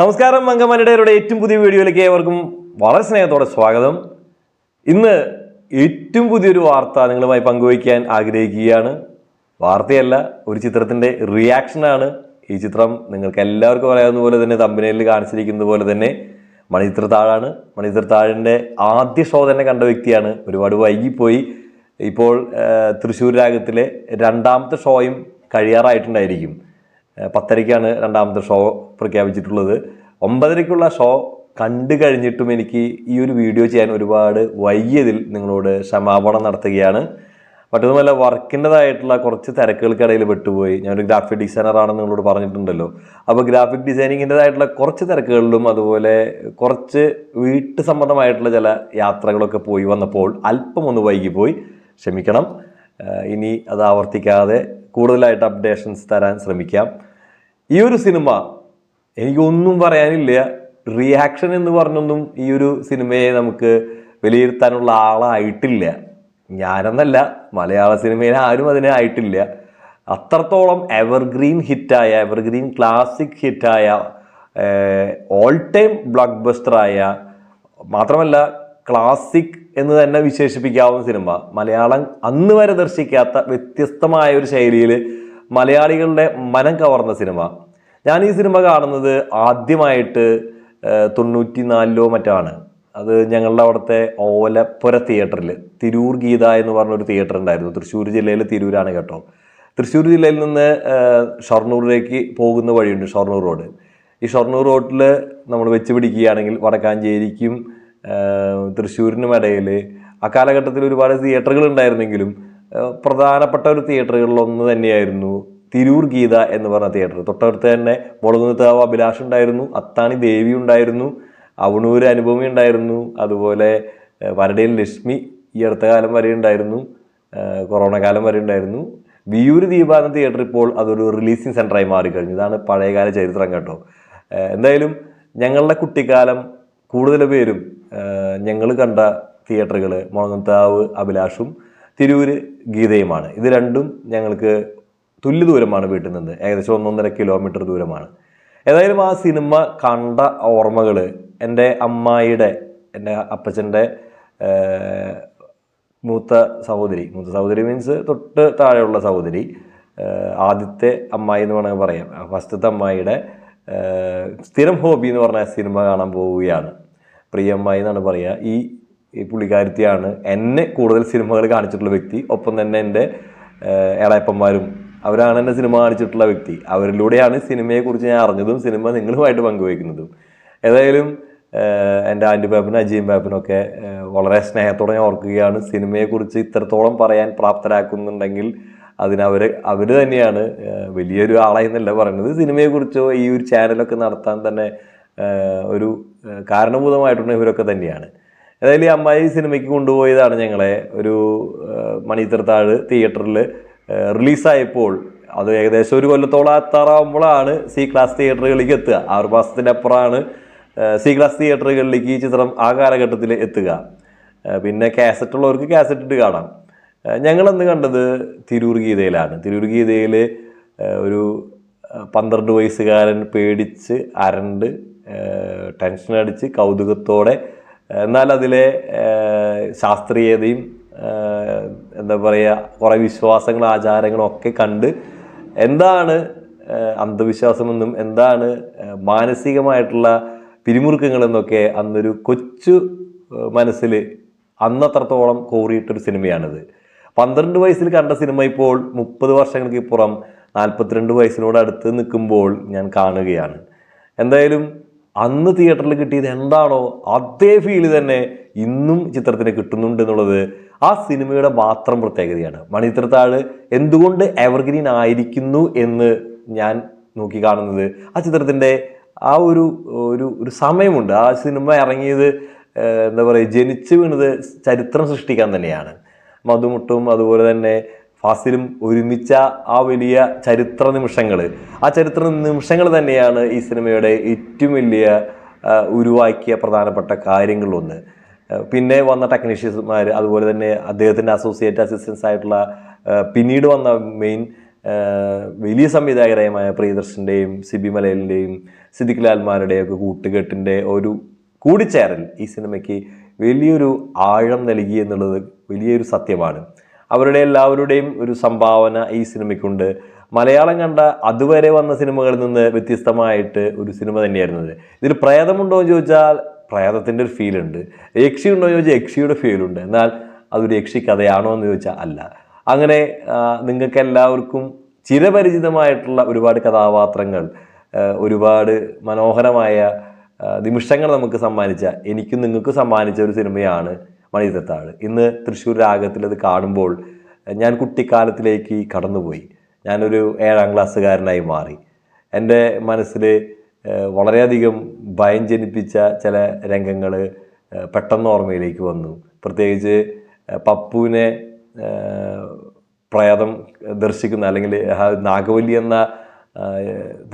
നമസ്കാരം മംഗമനിടയുടെ ഏറ്റവും പുതിയ വീഡിയോയിലേക്ക് ഏവർക്കും വളരെ സ്നേഹത്തോടെ സ്വാഗതം. ഇന്ന് ഏറ്റവും പുതിയൊരു വാർത്ത നിങ്ങളുമായി പങ്കുവയ്ക്കാൻ ആഗ്രഹിക്കുകയാണ്. വാർത്തയല്ല ഒരു ചിത്രത്തിന്റെ റിയാക്ഷനാണ് ഈ ചിത്രം നിങ്ങൾക്ക് എല്ലാവർക്കും അറിയാവുന്ന പോലെ തന്നെ തമ്പനയിൽ കാണിച്ചിരിക്കുന്നത് പോലെ തന്നെ മണിച്ചിത്രത്താഴാണ് താഴിന്റെ ആദ്യ ഷോ തന്നെ കണ്ട വ്യക്തിയാണ്. ഒരുപാട് വൈകിപ്പോയി. ഇപ്പോൾ തൃശ്ശൂർ രാഗത്തിലെ രണ്ടാമത്തെ ഷോയും കഴിയാറായിട്ടുണ്ടായിരിക്കും. പത്തരയ്ക്കാണ് രണ്ടാമത്തെ ഷോ പ്രഖ്യാപിച്ചിട്ടുള്ളത്. ഒമ്പതരയ്ക്കുള്ള ഷോ കണ്ടു കഴിഞ്ഞിട്ടും എനിക്ക് ഈ ഒരു വീഡിയോ ചെയ്യാൻ ഒരുപാട് വൈകിയതിൽ നിങ്ങളോട് ക്ഷമാപണം നടത്തുകയാണ്. മറ്റൊന്നുമല്ല വർക്കിന്റെതായിട്ടുള്ള കുറച്ച് തിരക്കുകൾക്കിടയിൽ പെട്ടുപോയി. ഞാനൊരു ഗ്രാഫിക് ഡിസൈനർ ആണെന്ന് നിങ്ങളോട് പറഞ്ഞിട്ടുണ്ടല്ലോ. അപ്പോൾ ഗ്രാഫിക് ഡിസൈനിങ്ങിന്റെതായിട്ടുള്ള കുറച്ച് തിരക്കുകളിലും അതുപോലെ കുറച്ച് വീട്ടു സംബന്ധമായിട്ടുള്ള ചില യാത്രകളൊക്കെ പോയി വന്നപ്പോൾ അല്പം ഒന്ന് വൈകിപ്പോയി. ക്ഷമിക്കണം. ഇനി അത് ആവർത്തിക്കാതെ കൂടുതലായിട്ട് അപ്ഡേഷൻസ് തരാൻ ശ്രമിക്കാം. ഈ ഒരു സിനിമ എനിക്കൊന്നും പറയാനില്ല. റിയാക്ഷൻ എന്ന് പറഞ്ഞൊന്നും ഈ ഒരു സിനിമയെ നമുക്ക് വിലയിരുത്താനുള്ള ആളായിട്ടില്ല. ഞാനെന്നല്ല മലയാള സിനിമയിൽ ആരും അതിനെ ആയിട്ടില്ല. അത്രത്തോളം എവർഗ്രീൻ ഹിറ്റായ എവർഗ്രീൻ ക്ലാസിക് ഹിറ്റായ ഓൾ ടൈം ബ്ലോക്ക് ബസ്റ്ററായ മാത്രമല്ല ക്ലാസിക് എന്ന് തന്നെ വിശേഷിപ്പിക്കാവുന്ന സിനിമ. മലയാളം അന്ന് വരെ ദർശിക്കാത്ത വ്യത്യസ്തമായ ഒരു ശൈലിയിൽ മലയാളികളുടെ മനം കവർന്ന സിനിമ. ഞാൻ ഈ സിനിമ കാണുന്നത് ആദ്യമായിട്ട് തൊണ്ണൂറ്റി നാലിലോ മറ്റാണ്. അത് ഞങ്ങളുടെ അവിടുത്തെ ഓലപ്പുര തിയേറ്ററിൽ തിരൂർ ഗീത എന്ന് പറഞ്ഞൊരു തിയേറ്റർ ഉണ്ടായിരുന്നു. തൃശ്ശൂർ ജില്ലയിൽ തിരൂരാണ് കേട്ടോ. തൃശ്ശൂർ ജില്ലയിൽ നിന്ന് ഷൊർണൂറിലേക്ക് പോകുന്ന വഴിയുണ്ട് ഷൊർണൂർ റോഡ്. ഈ ഷൊർണൂർ റോഡിൽ നമ്മൾ വെച്ച് പിടിക്കുകയാണെങ്കിൽ വടക്കാഞ്ചേരിക്കും തൃശ്ശൂരിനും ഇടയിൽ ആ കാലഘട്ടത്തിൽ ഒരുപാട് തിയേറ്ററുകൾ ഉണ്ടായിരുന്നെങ്കിലും പ്രധാനപ്പെട്ട ഒരു തിയേറ്ററുകളിൽ ഒന്ന് തന്നെയായിരുന്നു തിരൂർ ഗീത എന്ന് പറഞ്ഞ തിയേറ്റർ തൊട്ടടുത്ത് തന്നെ മുളകുന്നത്താവ് അഭിലാഷ് ഉണ്ടായിരുന്നു അത്താണി ദേവി ഉണ്ടായിരുന്നു അവണൂര് അനുഭവി ഉണ്ടായിരുന്നു അതുപോലെ വരടയിൽ ലക്ഷ്മി ഈ അടുത്ത കാലം വരെ ഉണ്ടായിരുന്നു കൊറോണ കാലം വരെ ഉണ്ടായിരുന്നു. വിയൂര് ദീപ എന്ന തിയേറ്റർ ഇപ്പോൾ അതൊരു റിലീസിങ് സെന്ററായി മാറിക്കഴിഞ്ഞു ഇതാണ് പഴയകാല ചരിത്രം കേട്ടോ. എന്തായാലും ഞങ്ങളുടെ കുട്ടിക്കാലം കൂടുതൽ പേരും ഞങ്ങൾ കണ്ട തിയേറ്ററുകൾ മുളങ്ങത്താവ് അഭിലാഷും തിരൂർ ഗീതയുമാണ്. ഇത് രണ്ടും ഞങ്ങൾക്ക് തുല്യ ദൂരമാണ് വീട്ടിൽ നിന്ന് ഏകദേശം ഒന്നൊന്നര കിലോമീറ്റർ ദൂരമാണ്. ഏതായാലും ആ സിനിമ കണ്ട ഓർമ്മകൾ എന്റെ അമ്മായിയുടെ എന്റെ അപ്പച്ചന്റെ മൂത്ത സഹോദരി. മൂത്ത സഹോദരി മീൻസ് തൊട്ട് താഴെയുള്ള സഹോദരി. ആദ്യത്തെ അമ്മായി എന്ന് വേണമെങ്കിൽ പറയാം. ഫസ്റ്റത്തെ അമ്മായിയുടെ സ്ഥിരം ഹോബി എന്ന് പറഞ്ഞ സിനിമ കാണാൻ പോവുകയാണ്. പ്രിയമ്മായി എന്നാണ് പറയുക ഈ പുള്ളിക്കാരിത്തിയാണ് എന്നെ കൂടുതൽ സിനിമകൾ കാണിച്ചിട്ടുള്ള വ്യക്തി. ഒപ്പം തന്നെ എന്റെ ഇളയപ്പന്മാരും അവരാണ് എന്നെ സിനിമ കാണിച്ചിട്ടുള്ള വ്യക്തി. അവരിലൂടെയാണ് സിനിമയെക്കുറിച്ച് ഞാൻ അറിഞ്ഞതും സിനിമ നിങ്ങളുമായിട്ട് പങ്കുവയ്ക്കുന്നതും. ഏതായാലും എന്റെ ആന്റി പാപ്പനും അജീം പാപ്പനൊക്കെ വളരെ സ്നേഹത്തോടെ ഞാൻ ഓർക്കുകയാണ്. സിനിമയെക്കുറിച്ച് ഇത്രത്തോളം പറയാൻ പ്രാപ്തരാക്കുന്നുണ്ടെങ്കിൽ അതിനവർ അവർ തന്നെയാണ് വലിയൊരു ആളായി എന്നല്ല പറയുന്നത്. സിനിമയെക്കുറിച്ചോ ഈ ഒരു ചാനലൊക്കെ നടത്താൻ തന്നെ ഒരു കാരണഭൂതമായിട്ടുള്ള ഇവരൊക്കെ തന്നെയാണ്. ഏതായാലും ഈ അമ്മായി സിനിമയ്ക്ക് കൊണ്ടുപോയതാണ് ഞങ്ങളെ ഒരു മണിത്തർത്താഴ് തിയേറ്ററിൽ റിലീസായപ്പോൾ അത് ഏകദേശം ഒരു കൊല്ലത്തോളം എത്താറാവുമ്പോഴാണ് സി ക്ലാസ് തിയേറ്ററുകളിലേക്ക് എത്തുക. ആറു മാസത്തിന്റെ അപ്പുറമാണ് സി ക്ലാസ് തിയേറ്ററുകളിലേക്ക് ഈ ചിത്രം ആ കാലഘട്ടത്തിൽ എത്തുക. പിന്നെ കാസറ്റ് ഉള്ളവർക്ക് കാസറ്റ് ഇട്ട് കാണാം. ഞങ്ങളന്ന് കണ്ടത് തിരൂർ ഗീതയിലാണ്. തിരൂർ ഗീതയിൽ ഒരു പന്ത്രണ്ട് വയസ്സുകാരൻ പേടിച്ച് അരണ്ട് ടെൻഷൻ അടിച്ച് കൗതുകത്തോടെ എന്നാൽ അതിലെ ശാസ്ത്രീയതയും എന്താ പറയുക കുറേ വിശ്വാസങ്ങളും ആചാരങ്ങളും ഒക്കെ കണ്ട് എന്താണ് അന്ധവിശ്വാസമെന്നും എന്താണ് മാനസികമായിട്ടുള്ള പിരിമുറുക്കങ്ങളെന്നൊക്കെ അന്നൊരു കൊച്ചു മനസ്സിൽ അന്നത്രത്തോളം കോറിയിട്ടൊരു സിനിമയാണിത്. പന്ത്രണ്ട് വയസ്സിൽ കണ്ട സിനിമ ഇപ്പോൾ മുപ്പത് വർഷങ്ങൾക്ക് ഇപ്പുറം നാൽപ്പത്തിരണ്ട് വയസ്സിനോട് അടുത്ത് നിൽക്കുമ്പോൾ ഞാൻ കാണുകയാണ്. എന്തായാലും അന്ന് തിയേറ്ററിൽ കിട്ടിയത് എന്താണോ അതേ ഫീൽ തന്നെ ഇന്നും ചിത്രത്തിന് കിട്ടുന്നുണ്ട് എന്നുള്ളത് ആ സിനിമയുടെ മാത്രം പ്രത്യേകതയാണ്. മണിത്രത്താഴ് എന്തുകൊണ്ട് എവർഗ്രീൻ ആയിരിക്കുന്നു എന്ന് ഞാൻ നോക്കി കാണുന്നത് ആ ചിത്രത്തിന്റെ ആ ഒരു ഒരു ഒരു സമയമുണ്ട്. ആ സിനിമ ഇറങ്ങിയത് എന്താ പറയുക ജനിച്ചു വീണത് ചരിത്രം സൃഷ്ടിക്കാൻ തന്നെയാണ്. മധുമുട്ടും അതുപോലെ തന്നെ ഫാസിലും ഒരുമിച്ച ആ വലിയ ചരിത്ര നിമിഷങ്ങൾ ആ ചരിത്ര നിമിഷങ്ങൾ തന്നെയാണ് ഈ സിനിമയുടെ ഏറ്റവും വലിയ ഉരുവാക്കിയ പ്രധാനപ്പെട്ട കാര്യങ്ങളിലൊന്ന്. പിന്നെ വന്ന ടെക്നീഷ്യന്മാർ അതുപോലെ തന്നെ അദ്ദേഹത്തിന്റെ അസോസിയേറ്റ് അസിസ്റ്റൻസ് ആയിട്ടുള്ള പിന്നീട് വന്ന മെയിൻ വലിയ സംവിധായകരായ പ്രിയദർശന്റെയും സിബി മലയലിന്റെയും സിദ്ദിഖ് ലാൽമാരുടെയും ഒക്കെ കൂട്ടുകെട്ടിന്റെ ഒരു കൂടിച്ചേരൽ ഈ സിനിമയ്ക്ക് വലിയൊരു ആഴം നൽകി എന്നുള്ളത് വലിയൊരു സത്യമാണ്. അവരുടെ എല്ലാവരുടെയും ഒരു സംഭാവന ഈ സിനിമയ്ക്കുണ്ട്. മലയാളം കണ്ട അതുവരെ വന്ന സിനിമകളിൽ നിന്ന് വ്യത്യസ്തമായിട്ട് ഒരു സിനിമ തന്നെയായിരുന്നത് ഇത് ഇതിൽ പ്രേതമുണ്ടോ എന്ന് ചോദിച്ചാൽ പ്രേതത്തിന്റെ ഒരു ഫീൽ ഉണ്ട്. യക്ഷി ഉണ്ടോ എന്ന് ചോദിച്ചാൽ യക്ഷിയുടെ ഫീലുണ്ട് എന്നാൽ അതൊരു യക്ഷി കഥയാണോ എന്ന് ചോദിച്ചാൽ അല്ല. അങ്ങനെ നിങ്ങൾക്ക് എല്ലാവർക്കും ചിരപരിചിതമായിട്ടുള്ള ഒരുപാട് കഥാപാത്രങ്ങൾ ഒരുപാട് മനോഹരമായ നിമിഷങ്ങൾ നമുക്ക് സമ്മാനിച്ച എനിക്കും നിങ്ങൾക്കും സമ്മാനിച്ച ഒരു സിനിമയാണ് മണിതത്താഴ് ഇന്ന് തൃശ്ശൂർ രാഗത്തിൽ അത് കാണുമ്പോൾ ഞാൻ കുട്ടിക്കാലത്തിലേക്ക് കടന്നുപോയി. ഞാനൊരു ഏഴാം ക്ലാസ്സുകാരനായി മാറി. എന്റെ മനസ്സിൽ വളരെയധികം ഭയം ജനിപ്പിച്ച ചില രംഗങ്ങൾ പെട്ടെന്ന് ഓർമ്മയിലേക്ക് വന്നു. പ്രത്യേകിച്ച് പപ്പുവിനെ പ്രേതം ദർശിക്കുന്ന അല്ലെങ്കിൽ നാഗവല്ലി എന്ന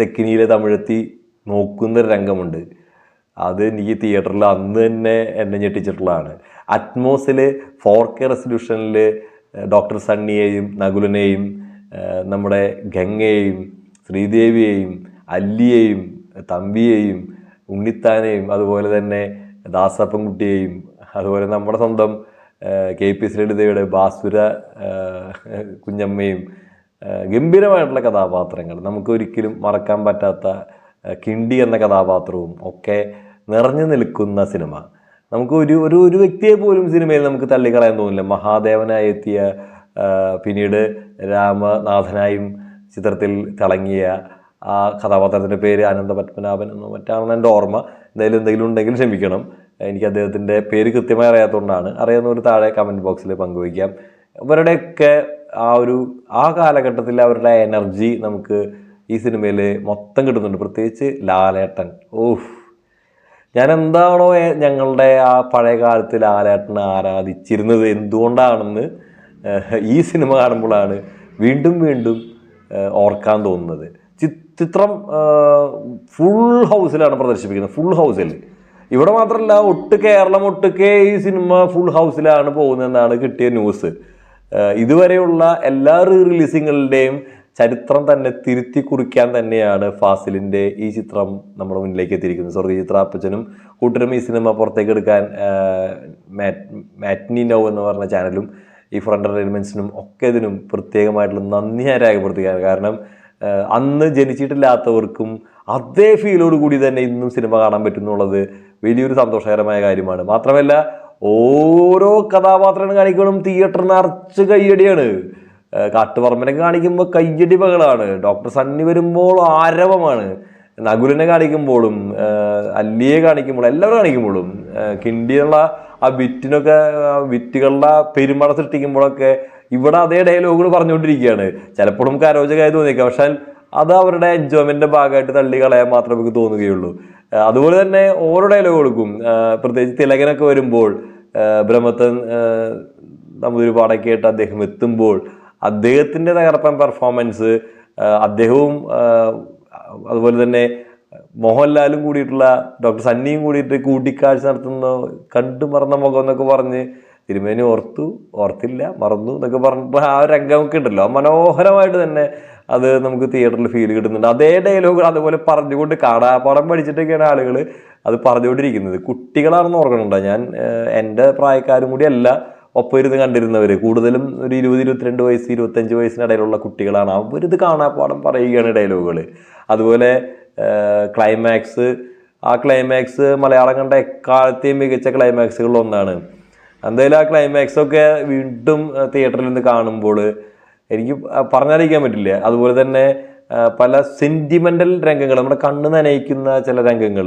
തെക്കിനിയിലെ തമിഴെത്തി നോക്കുന്നൊരു രംഗമുണ്ട്. അത് എനിക്ക് തിയേറ്ററിൽ അന്ന് തന്നെ എന്നെ ഞെട്ടിച്ചിട്ടുള്ളതാണ്. അറ്റ്മോസിൽ ഫോർ കെ റെസൊല്യൂഷനിൽ ഡോക്ടർ സണ്ണിയെയും നകുലനെയും നമ്മുടെ ഗംഗയെയും ശ്രീദേവിയെയും അല്ലിയെയും തമ്പിയെയും ഉണ്ണിത്താനെയും അതുപോലെ തന്നെ ദാസപ്പൻകുട്ടിയെയും അതുപോലെ നമ്മുടെ സ്വന്തം കെ പി ശ്രീലതയുടെ ബാസുര കുഞ്ഞമ്മയും ഗംഭീരമായിട്ടുള്ള കഥാപാത്രങ്ങൾ. നമുക്ക് ഒരിക്കലും മറക്കാൻ പറ്റാത്ത കിണ്ടി എന്ന കഥാപാത്രവും ഒക്കെ നിറഞ്ഞു നിൽക്കുന്ന സിനിമ. നമുക്ക് ഒരു ഒരു ഒരു വ്യക്തിയെ പോലും സിനിമയിൽ നമുക്ക് തള്ളിക്കളയാൻ തോന്നില്ല. മഹാദേവനായി എത്തിയ പിന്നീട് രാമനാഥനായും ചിത്രത്തിൽ തിളങ്ങിയ ആ കഥാപാത്രത്തിന്റെ പേര് അനന്ത പത്മനാഭൻ എന്നോ മറ്റാണെന്ന് എന്റെ ഓർമ്മ. എന്തായാലും എന്തെങ്കിലും ഉണ്ടെങ്കിൽ ക്ഷമിക്കണം. എനിക്ക് അദ്ദേഹത്തിന്റെ പേര് കൃത്യമായി അറിയാത്തതുകൊണ്ടാണ്. അറിയാവുന്ന ഒരു താഴെ കമന്റ് ബോക്സിൽ പങ്കുവയ്ക്കാം. ഇവരുടെയൊക്കെ ആ ഒരു ആ കാലഘട്ടത്തിൽ അവരുടെ എനർജി നമുക്ക് ഈ സിനിമയിൽ മൊത്തം കിട്ടുന്നുണ്ട്. പ്രത്യേകിച്ച് ലാലേട്ടൻ. ഓഹ് ഞാൻ എന്താണോ ഞങ്ങളുടെ ആ പഴയ കാലത്ത് ലാലേട്ടനെ ആരാധിച്ചിരുന്നത് എന്തുകൊണ്ടാണെന്ന് ഈ സിനിമ കാണുമ്പോഴാണ് വീണ്ടും വീണ്ടും ഓർക്കാൻ തോന്നുന്നത്. ചിത്രം ഫുൾ ഹൗസിലാണ് പ്രദർശിപ്പിക്കുന്നത്. ഫുൾ ഹൗസിൽ ഇവിടെ മാത്രമല്ല ഒട്ട് കേരളം ഒട്ടുക്കെ ഈ സിനിമ ഫുൾ ഹൗസിലാണ് പോകുന്നതെന്നാണ് കിട്ടിയ ന്യൂസ് ഇതുവരെയുള്ള എല്ലാ റീ റിലീസിങ്ങളുടെയും ചരിത്രം തന്നെ തിരുത്തി കുറിക്കാൻ തന്നെയാണ് ഫാസിലിന്റെ ഈ ചിത്രം നമ്മുടെ മുന്നിലേക്ക് എത്തിയിരിക്കുന്നത്. സ്വർഗീയ ചിത്രാപ്പച്ചനും കൂട്ടരും ഈ സിനിമ പുറത്തേക്ക് എടുക്കാൻ മാറ്റ്നി നൗ എന്ന് പറഞ്ഞ ചാനലും ഈ ഫ്രണ്ട് എന്റർടൈൻമെന്റ്സിനും ഒക്കെ ഇതിനും പ്രത്യേകമായിട്ടുള്ള നന്ദി ഞാൻ രേഖപ്പെടുത്തുകയാണ്. കാരണം അന്ന് ജനിച്ചിട്ടില്ലാത്തവർക്കും അതേ ഫീലോട് കൂടി തന്നെ ഇന്നും സിനിമ കാണാൻ പറ്റും എന്നുള്ളത് വലിയൊരു സന്തോഷകരമായ കാര്യമാണ്. മാത്രമല്ല ഓരോ കഥാപാത്രങ്ങൾ കാണിക്കണം തിയേറ്റർ നിറച്ച് കയ്യടിയാണ്. കാട്ടുപറമ്പനെ കാണിക്കുമ്പോൾ കയ്യടി ബഹളാണ്. ഡോക്ടർ സണ്ണി വരുമ്പോൾ ആരവമാണ്. നകുലിനെ കാണിക്കുമ്പോഴും അല്ലിയെ കാണിക്കുമ്പോഴും എല്ലാവരും കാണിക്കുമ്പോഴും കിണ്ടിയുള്ള ആ വിറ്റിനൊക്കെ വിറ്റുകളുടെ പെരുമഴ സൃഷ്ടിക്കുമ്പോഴൊക്കെ ഇവിടെ അതേ ഡയലോഗുകൾ പറഞ്ഞുകൊണ്ടിരിക്കുകയാണ്. ചിലപ്പോൾ നമുക്ക് അരോചകമായി തോന്നിയേക്കാം. പക്ഷേ അത് അവരുടെ എൻജോയ്മെന്റിന്റെ ഭാഗമായിട്ട് തള്ളി കളയാൻ മാത്രമേ നമുക്ക് തോന്നുകയുള്ളൂ. അതുപോലെ തന്നെ ഓരോ ഡയലോഗുകൾക്കും പ്രത്യേകിച്ച് തിലകനൊക്കെ വരുമ്പോൾ ബ്രഹ്മത്തൻ ഏഹ് നമ്പൂതിരിപ്പാടൊക്കെ ആയിട്ട് അദ്ദേഹം എത്തുമ്പോൾ അദ്ദേഹത്തിന്റെ തകർപ്പൻ പെർഫോമൻസ് അദ്ദേഹവും അതുപോലെ തന്നെ മോഹൻലാലും കൂടിയിട്ടുള്ള ഡോക്ടർ സന്നിയും കൂടിയിട്ട് കൂട്ടിക്കാഴ്ച നടത്തുന്ന കണ്ടു മറന്ന മുഖം എന്നൊക്കെ പറഞ്ഞ് തിരുമേനി ഓർത്തു ഓർത്തില്ല മറന്നു എന്നൊക്കെ പറഞ്ഞപ്പോൾ ആ രംഗമൊക്കെ ഉണ്ടല്ലോ മനോഹരമായിട്ട് തന്നെ അത് നമുക്ക് തിയേറ്ററിൽ ഫീൽ കിട്ടുന്നുണ്ട്. അതേ ഡയലോഗ് അതുപോലെ പറഞ്ഞുകൊണ്ട് കാണാപ്പാടം പഠിച്ചിട്ടൊക്കെയാണ് ആളുകൾ അത് പറഞ്ഞുകൊണ്ടിരിക്കുന്നത്. കുട്ടികളാണെന്ന് ഓർക്കണുണ്ടോ? ഞാൻ എന്റെ പ്രായക്കാരും കൂടി അല്ല ഒപ്പം ഇരുന്ന് കണ്ടിരുന്നവർ കൂടുതലും ഒരു ഇരുപത് ഇരുപത്തിരണ്ട് വയസ്സ് ഇരുപത്തഞ്ച് വയസ്സിനിടയിലുള്ള കുട്ടികളാണ്. അവരിത് കാണാപ്പാടം പറയുകയാണ് ഡയലോഗുകൾ അതുപോലെ ക്ലൈമാക്സ് ആ ക്ലൈമാക്സ് മലയാളം കണ്ട എക്കാലത്തെയും മികച്ച ക്ലൈമാക്സുകളിൽ ഒന്നാണ്. എന്തായാലും ആ ക്ലൈമാക്സ് ഒക്കെ വീണ്ടും തിയേറ്ററിൽ നിന്ന് കാണുമ്പോൾ എനിക്ക് പറഞ്ഞറിയിക്കാൻ പറ്റില്ല. അതുപോലെ തന്നെ പല സെന്റിമെന്റൽ രംഗങ്ങൾ നമ്മുടെ കണ്ണ് നനയിക്കുന്ന ചില രംഗങ്ങൾ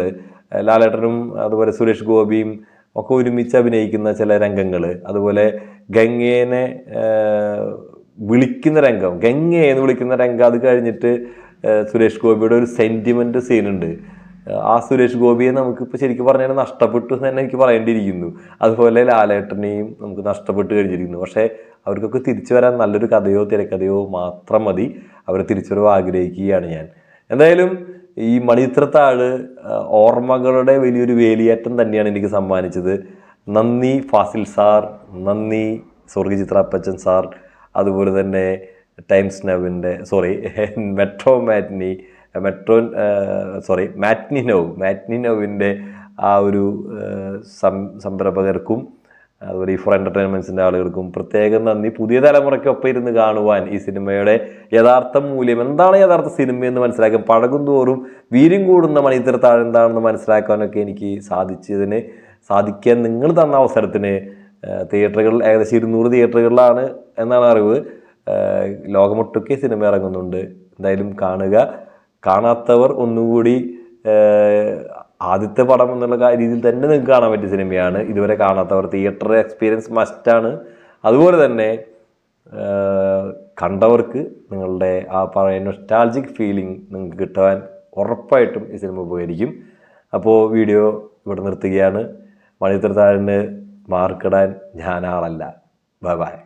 ലാലേട്ടനും അതുപോലെ സുരേഷ് ഗോപിയും ഒക്കെ ഒരുമിച്ച് അഭിനയിക്കുന്ന ചില രംഗങ്ങൾ അതുപോലെ ഗംഗേനെ വിളിക്കുന്ന രംഗം ഗംഗയെ എന്ന് വിളിക്കുന്ന രംഗം അത് കഴിഞ്ഞിട്ട് സുരേഷ് ഗോപിയുടെ ഒരു സെന്റിമെന്റ് സീനുണ്ട് ആ സുരേഷ് ഗോപിയെ നമുക്കിപ്പോൾ ശരിക്കും പറഞ്ഞാൽ നഷ്ടപ്പെട്ടു എന്ന് തന്നെ എനിക്ക് പറയേണ്ടിയിരിക്കുന്നു. അതുപോലെ ലാലേട്ടനെയും നമുക്ക് നഷ്ടപ്പെട്ട് കഴിഞ്ഞിരിക്കുന്നു. പക്ഷേ അവർക്കൊക്കെ തിരിച്ചു വരാൻ നല്ലൊരു കഥയോ തിരക്കഥയോ മാത്രം മതി. അവർ തിരിച്ചുവരവ് ആഗ്രഹിക്കുകയാണ് ഞാൻ. എന്തായാലും ഈ മണിത്രത്താഴ് ഓർമ്മകളുടെ വലിയൊരു വേലിയേറ്റം തന്നെയാണ് എനിക്ക് സമ്മാനിച്ചത്. നന്ദി ഫാസിൽ സാർ നന്ദി സ്വർഗീയ ചിത്രപ്പച്ചൻ സാർ അതുപോലെ തന്നെ times നവിന്റെ sorry metro matinee metro sorry matinee now മാറ്റ്നിനോവിന്റെ ആ ഒരു സംരംഭകർക്കും അതുപോലെ ഈ ഫോർ എന്റർടൈൻമെന്റ്സിന്റെ ആളുകൾക്കും പ്രത്യേകം നന്ദി. പുതിയ തലമുറയ്ക്കൊപ്പം ഇരുന്ന് കാണുവാൻ ഈ സിനിമയുടെ യഥാർത്ഥ മൂല്യം എന്താണ് യഥാർത്ഥ സിനിമ എന്ന് മനസ്സിലാക്കാൻ പഴകും തോറും വീര്യം കൂടുന്ന മണിത്തരത്താഴ് എന്താണെന്ന് മനസ്സിലാക്കാനൊക്കെ എനിക്ക് സാധിച്ചതിന് സാധിക്കാൻ നിങ്ങൾ തന്ന അവസരത്തിന് തിയേറ്ററുകളിൽ ഏകദേശം ഇരുന്നൂറ് തിയേറ്ററുകളിലാണ് എന്നാണ് അറിവ്. ലോകമൊട്ടുക്കെ സിനിമ ഇറങ്ങുന്നുണ്ട്. എന്തായാലും കാണുക. കാണാത്തവർ ഒന്നുകൂടി ആദ്യത്തെ പടം എന്നുള്ള രീതിയിൽ തന്നെ നിങ്ങൾക്ക് കാണാൻ പറ്റിയ സിനിമയാണ്. ഇതുവരെ കാണാത്തവർ തിയേറ്റർ എക്സ്പീരിയൻസ് മസ്റ്റാണ്. അതുപോലെ തന്നെ കണ്ടവർക്ക് നിങ്ങളുടെ ആ പഴയ നൊസ്റ്റാൾജിക് ഫീലിംഗ് നിങ്ങൾക്ക് കിട്ടാൻ ഉറപ്പായിട്ടും ഈ സിനിമ ഉപകരിക്കും. അപ്പോൾ വീഡിയോ ഇവിടെ നിർത്തുകയാണ്. മണിത്തരത്താഴിന് മാർക്കിടാൻ ഞാനാളല്ല. Bye bye.